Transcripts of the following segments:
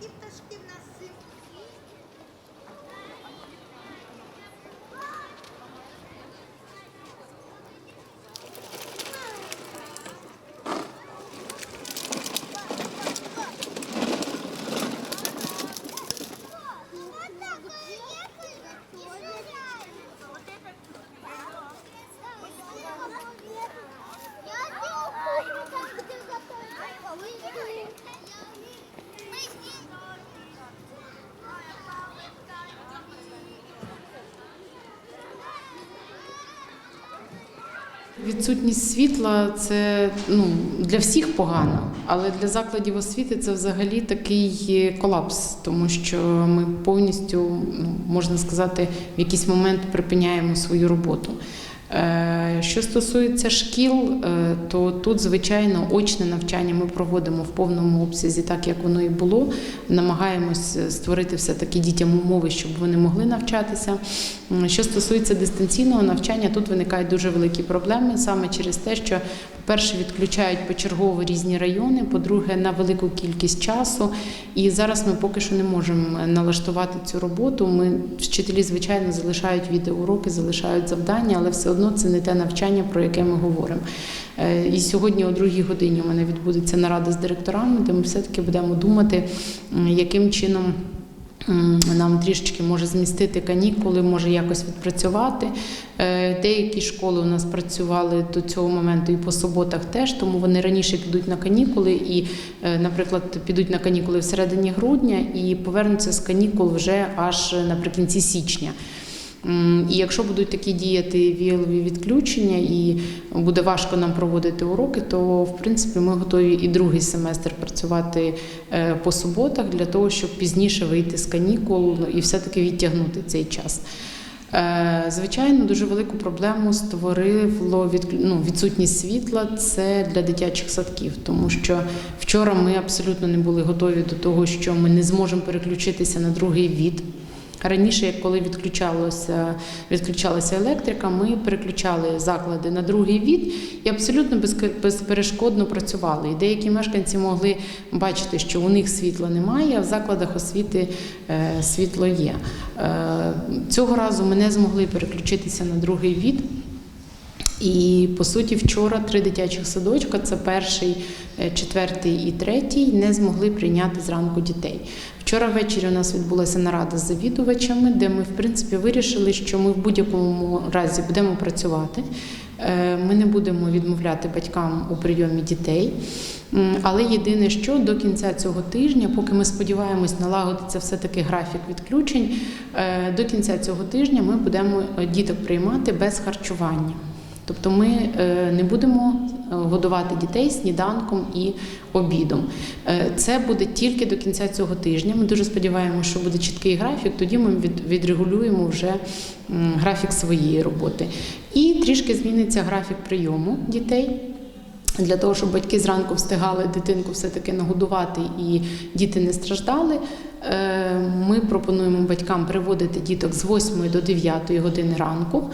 і пташки в нас сим. Відсутність світла це ну, для всіх погано, але для закладів освіти це взагалі такий колапс, тому що ми повністю, ну, можна сказати, в якийсь момент припиняємо свою роботу. Е, Що стосується шкіл, е, то тут, звичайно, очне навчання ми проводимо в повному обсязі, так як воно і було. Намагаємось створити все-таки дітям умови, щоб вони могли навчатися. Що стосується дистанційного навчання, тут виникають дуже великі проблеми саме через те, що, по-перше, відключають почергово різні райони, по-друге, на велику кількість часу. І зараз ми поки що не можемо налаштувати цю роботу. Ми вчителі, звичайно, залишають відеоуроки, залишають завдання, але все одно це не те навчання, про яке ми говоримо. Е, І сьогодні о другій годині у мене відбудеться нарада з директорами, де ми все-таки будемо думати, яким чином. Нам трішечки може змістити канікули, може якось відпрацювати. Е, Деякі школи у нас працювали до цього моменту і по суботах теж, тому вони раніше підуть на канікули і, е, наприклад, підуть на канікули в середині грудня і повернуться з канікул вже аж наприкінці січня. І якщо будуть такі діяти віялові відключення, і буде важко нам проводити уроки, то в принципі ми готові і другий семестр працювати е, по суботах для того, щоб пізніше вийти з канікул і все-таки відтягнути цей час. Е, Звичайно, дуже велику проблему створило відклю- ну, відсутність світла. Це для дитячих садків, тому що вчора ми абсолютно не були готові до того, що ми не зможемо переключитися на другий від. Раніше, коли відключалося, відключалася електрика, ми переключали заклади на другий від і абсолютно безперешкодно працювали. І деякі мешканці могли бачити, що у них світла немає, а в закладах освіти е, світло є. Е, цього разу ми не змогли переключитися на другий від. І по суті, вчора три дитячих садочка це перший, е, четвертий і третій, не змогли прийняти зранку дітей. Вчора ввечері у нас відбулася нарада з завідувачами, де ми, в принципі, вирішили, що ми в будь-якому разі будемо працювати. Е, Ми не будемо відмовляти батькам у прийомі дітей. Але єдине, що до кінця цього тижня, поки ми сподіваємось, налагодиться все-таки графік відключень, е, до кінця цього тижня ми будемо е, діток приймати без харчування. Тобто ми не будемо годувати дітей сніданком і обідом. Е, Це буде тільки до кінця цього тижня. Ми дуже сподіваємося, що буде чіткий графік. Тоді ми відрегулюємо вже графік своєї роботи. І трішки зміниться графік прийому дітей. Для того, щоб батьки зранку встигали дитинку все-таки нагодувати і діти не страждали, е, ми пропонуємо батькам приводити діток з 8 до 9 години ранку.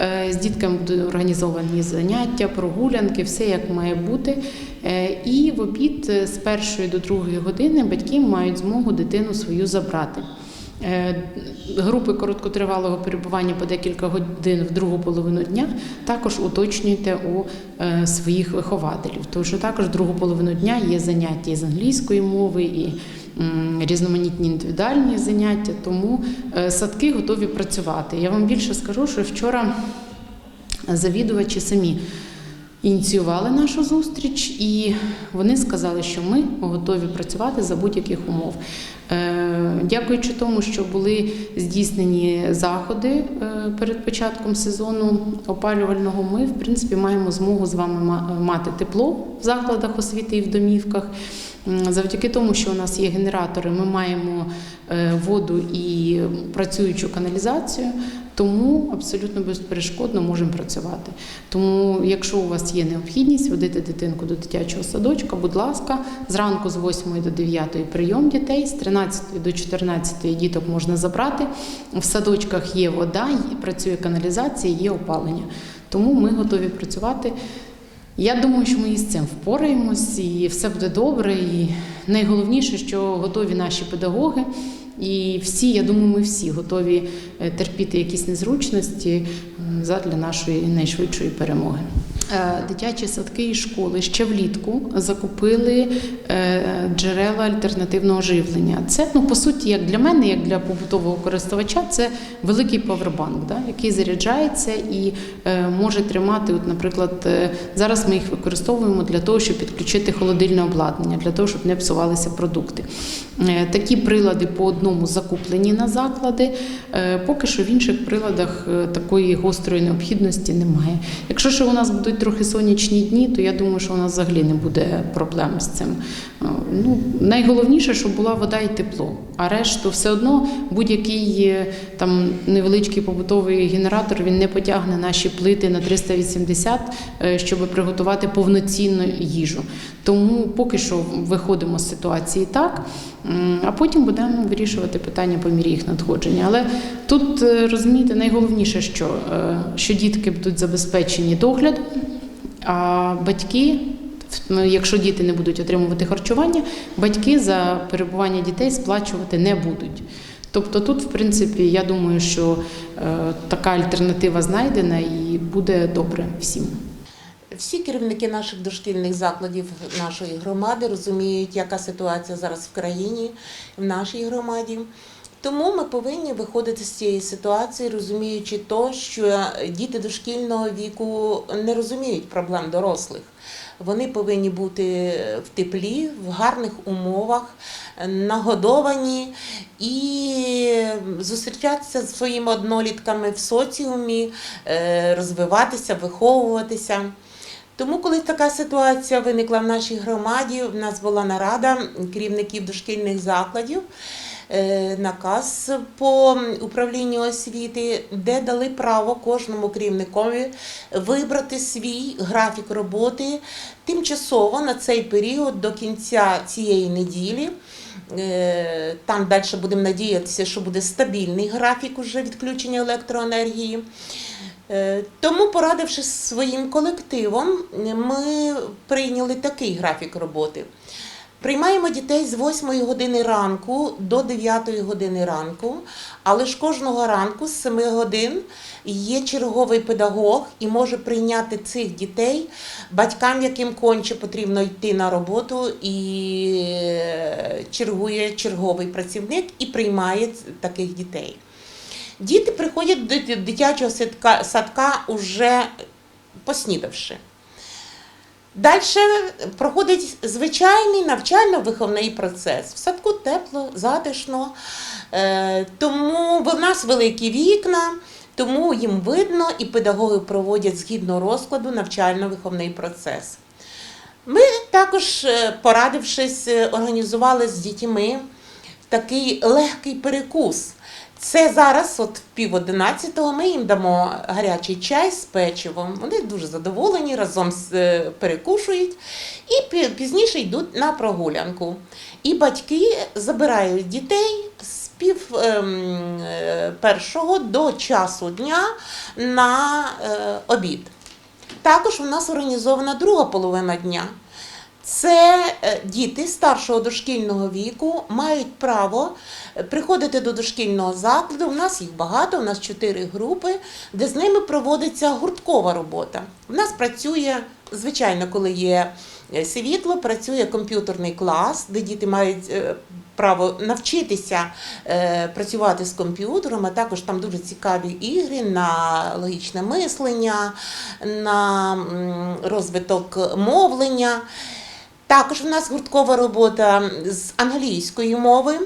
Е, З дітками будуть організовані заняття, прогулянки, все як має бути. Е, І в обід е, з 1 до 2 години батьки мають змогу дитину свою забрати. Групи короткотривалого перебування по декілька годин в другу половину дня також уточнюйте у своїх вихователів, тому що також в другу половину дня є заняття із англійської мови і різноманітні індивідуальні заняття, тому е, садки готові працювати. Я вам більше скажу, що вчора завідувачі самі ініціювали нашу зустріч, і вони сказали, що ми готові працювати за будь-яких умов. Е, Дякуючи тому, що були здійснені заходи е, перед початком сезону опалювального, ми в принципі маємо змогу з вами мати тепло в закладах освіти і в домівках. Завдяки тому, що у нас є генератори, ми маємо е, воду і працюючу каналізацію, тому абсолютно безперешкодно можемо працювати. Тому, якщо у вас є необхідність водити дитинку до дитячого садочка, будь ласка, зранку з 8 до 9 прийом дітей, з 13 до 14 діток можна забрати. В садочках є вода, працює каналізація, є опалення. Тому ми готові працювати Я думаю, що ми із цим впораємось, і все буде добре. І найголовніше, що готові наші педагоги. І всі, я думаю, ми всі готові е, терпіти якісь незручності задля нашої найшвидшої перемоги. Е, Дитячі садки і школи ще влітку закупили е, джерела альтернативного живлення. Це ну по суті, як для мене, як для побутового користувача, це великий павербанк, да, який заряджається і е, може тримати. От, наприклад, зараз ми їх використовуємо для того, щоб підключити холодильне обладнання, для того, щоб не псувалися продукти. Е, Такі прилади по одному закуплені на заклади. Е, Поки що в інших приладах е, такої гострої необхідності немає. Якщо ще у нас будуть трохи сонячні дні, то я думаю, що у нас взагалі не буде проблем з цим. Ну, найголовніше, щоб була вода і тепло. А решту все одно будь-який там невеличкий побутовий генератор він не потягне наші плити на 380, е, щоб приготувати повноцінну їжу. Тому поки що виходимо з ситуації так, а потім будемо вирішувати питання по мірі їх надходження. Але тут е, розумієте, найголовніше, що, е, що дітки будуть забезпечені доглядом, а батьки. ну, Якщо діти не будуть отримувати харчування, батьки за перебування дітей сплачувати не будуть. Тобто тут, в принципі, я думаю, що е, така альтернатива знайдена і буде добре всім. Всі керівники наших дошкільних закладів нашої громади розуміють, яка ситуація зараз в країні, в нашій громаді. Тому ми повинні виходити з цієї ситуації, розуміючи то, що діти дошкільного віку не розуміють проблем дорослих. Вони повинні бути в теплі, в гарних умовах, нагодовані і зустрічатися зі своїми однолітками в соціумі, е, розвиватися, виховуватися. Тому, коли така ситуація виникла в нашій громаді, в нас була нарада керівників дошкільних закладів, е, наказ по управлінню освіти, де дали право кожному керівникові вибрати свій графік роботи тимчасово на цей період до кінця цієї неділі. Е, Там далі будемо надіятися, що буде стабільний графік уже відключення електроенергії. Е, Тому, порадившись зі своїм колективом, ми прийняли такий графік роботи. Приймаємо дітей з 8 години ранку до 9 години ранку, але ж кожного ранку з 7 годин є черговий педагог і може прийняти цих дітей батькам, яким конче потрібно йти на роботу, і е, чергує черговий працівник і приймає таких дітей. Діти приходять до дитячого садка, садка уже поснідавши. Далі проходить звичайний навчально-виховний процес. В садку тепло, затишно, е, тому в нас великі вікна, тому їм видно і педагоги проводять згідно розкладу навчально-виховний процес. Ми також, е, порадившись, е, організували з дітьми такий легкий перекус. Це зараз, от пів одинадцятого, ми їм дамо гарячий чай з печивом. Вони дуже задоволені, разом з- е, перекушують і пізніше йдуть на прогулянку. І батьки забирають дітей з пів ем, е, першого до часу дня на е, обід. Також у нас організована друга половина дня. Це е, діти старшого дошкільного віку мають право е, приходити до дошкільного закладу. У нас їх багато, у нас чотири групи, де з ними проводиться гурткова робота. У нас працює, звичайно, коли є е, світло, працює комп'ютерний клас, де діти мають право навчитися працювати з комп'ютером, а також там дуже цікаві ігри на логічне мислення, на розвиток мовлення. Також в нас гурткова робота з англійської мови,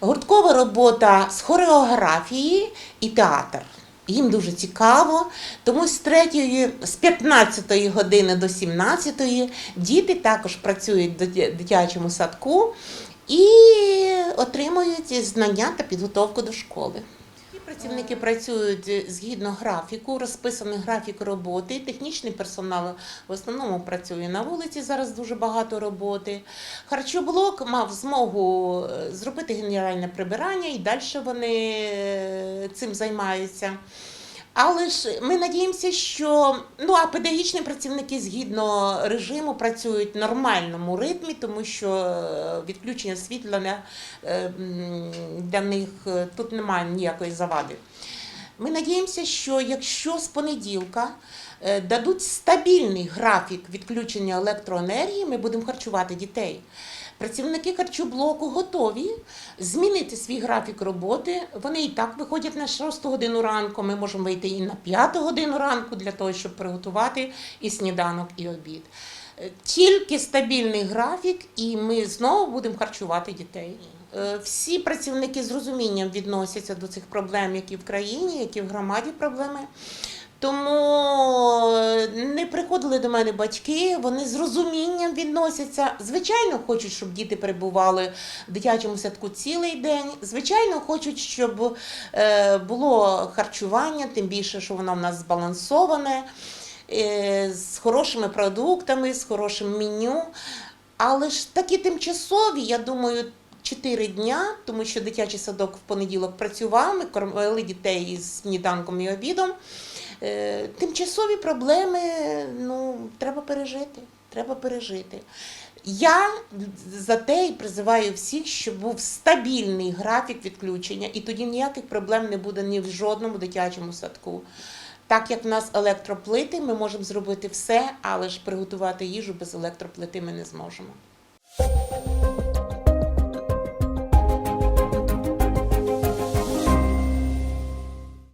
гурткова робота з хореографії і театр. Їм дуже цікаво, тому з 3, з 15 години до 17 діти також працюють в дитячому садку і отримують знання та підготовку до школи. Працівники працюють згідно графіку, розписаний графік роботи. Технічний персонал в основному працює на вулиці. Зараз дуже багато роботи. Харчоблок мав змогу е, зробити генеральне прибирання, і далі вони е, цим займаються. Але ж ми надіємося, що ну а педагогічні працівники згідно режиму працюють в нормальному ритмі, тому що е, відключення світла не, е, для них е, тут немає ніякої завади. Ми надіємося, що якщо з понеділка дадуть стабільний графік відключення електроенергії, ми будемо харчувати дітей. Працівники харчоблоку готові змінити свій графік роботи. Вони і так виходять на 6 годину ранку. Ми можемо вийти і на 5 годину ранку для того, щоб приготувати і сніданок, і обід. Е, Тільки стабільний графік, і ми знову будемо харчувати дітей. Е, Всі працівники з розумінням відносяться до цих проблем, які в країні, які в громаді проблеми. Тому е, не приходили до мене батьки, вони з розумінням відносяться. Звичайно, хочуть, щоб діти перебували в дитячому садку цілий день. Звичайно, хочуть, щоб е, було харчування, тим більше, що воно в нас збалансоване, е, з хорошими продуктами, з хорошим меню. Але ж такі тимчасові, я думаю, 4 дня, тому що дитячий садок в понеділок працював, ми кормили дітей із сніданком і обідом. Е, Тимчасові проблеми ну, треба пережити. Треба пережити. Я за те і призиваю всіх, щоб був стабільний графік відключення, і тоді ніяких проблем не буде ні в жодному дитячому садку. Так як в нас електроплити, ми можемо зробити все, але ж приготувати їжу без електроплити ми не зможемо.